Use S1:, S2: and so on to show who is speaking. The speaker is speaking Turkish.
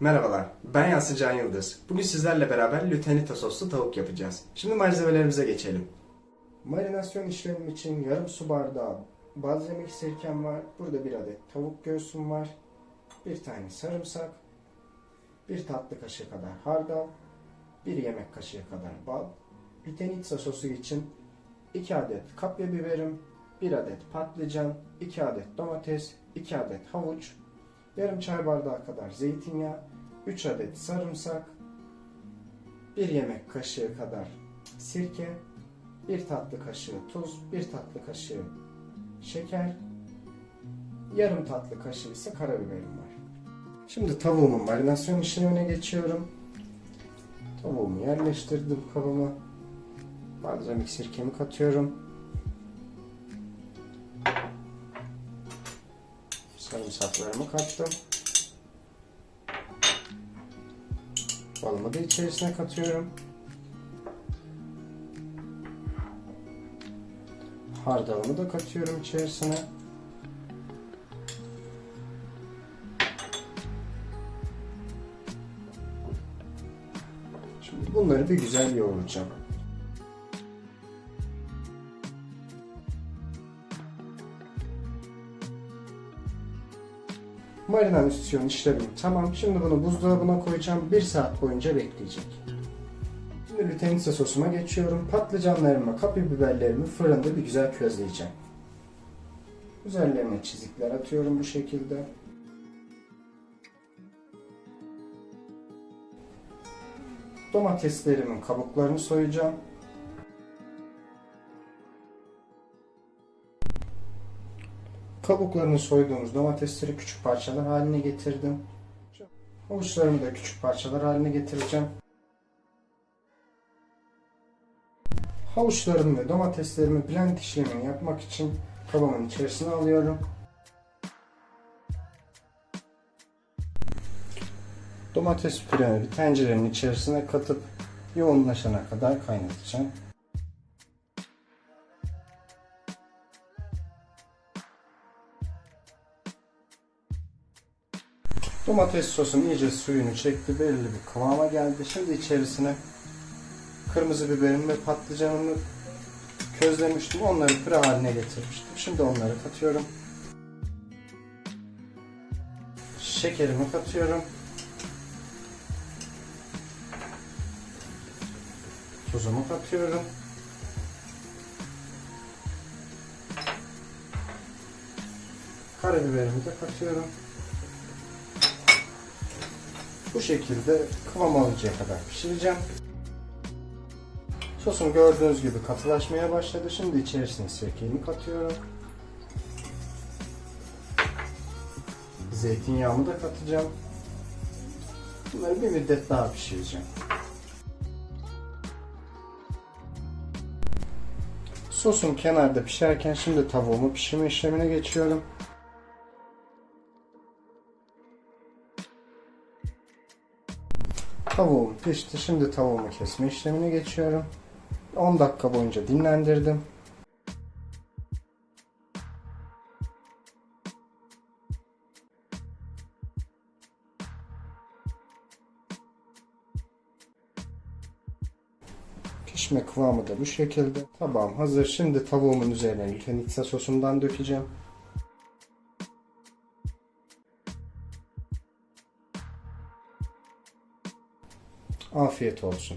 S1: Merhabalar, ben Yasin Can Yıldız. Bugün sizlerle beraber lutenita soslu tavuk yapacağız. Şimdi malzemelerimize geçelim. Marinasyon işlemim için yarım su bardağı balzamik sirkem var. Burada bir adet tavuk göğsüm var. Bir tane sarımsak. Bir tatlı kaşığı kadar hardal. Bir yemek kaşığı kadar bal. Lutenitsa sosu için 2 adet kapya biberim, 1 adet patlıcan, 2 adet domates, 2 adet havuç, yarım çay bardağı kadar zeytinyağı, 3 adet sarımsak, 1 yemek kaşığı kadar sirke, 1 tatlı kaşığı tuz, 1 tatlı kaşığı şeker, yarım tatlı kaşığı ise karabiberim var. Şimdi tavuğumun marinasyon işlemine geçiyorum. Tavuğumu yerleştirdim kabıma. Balzamik sirkemi katıyorum. Sarımsaklarımı kattım. Balımı da içerisine katıyorum. Hardalımı da katıyorum içerisine. Şimdi bunları bir güzel yoğuracağım. Marinasyon işlemim tamam. Şimdi bunu buzdolabına koyacağım. Bir saat boyunca bekleyecek. Şimdi lutenica sosuma geçiyorum. Patlıcanlarımı, kapya biberlerimi fırında bir güzel közleyeceğim. Üzerlerine çizikler atıyorum bu şekilde. Domateslerimin kabuklarını soyacağım. Kabuklarını soyduğumuz domatesleri küçük parçalar haline getirdim. Havuçlarımı da küçük parçalar haline getireceğim. Havuçlarımı ve domateslerimi blend işlemini yapmak için kabımın içerisine alıyorum. Domates püremi bir tencerenin içerisine katıp yoğunlaşana kadar kaynatacağım. Domates sosum iyice suyunu çekti, belirli bir kıvama geldi. Şimdi içerisine kırmızı biberimi ve patlıcanımı közlemiştim. Onları püre haline getirmiştim. Şimdi onları katıyorum. Şekerimi katıyorum. Tuzumu katıyorum. Karabiberimi de katıyorum. Bu şekilde kıvam alıncaya kadar pişireceğim. Sosum gördüğünüz gibi katılaşmaya başladı. Şimdi içerisine sirkemi katıyorum. Zeytinyağımı da katacağım. Bunları bir müddet daha pişireceğim. Sosum kenarda pişerken şimdi tavuğumu pişirme işlemine geçiyorum. Tavuğum pişti. Şimdi tavuğumu kesme işlemine geçiyorum. 10 dakika boyunca dinlendirdim. Pişme kıvamı da bu şekilde. Tabağım hazır. Şimdi tavuğumun üzerine lutenica sosumdan dökeceğim. Afiyet olsun.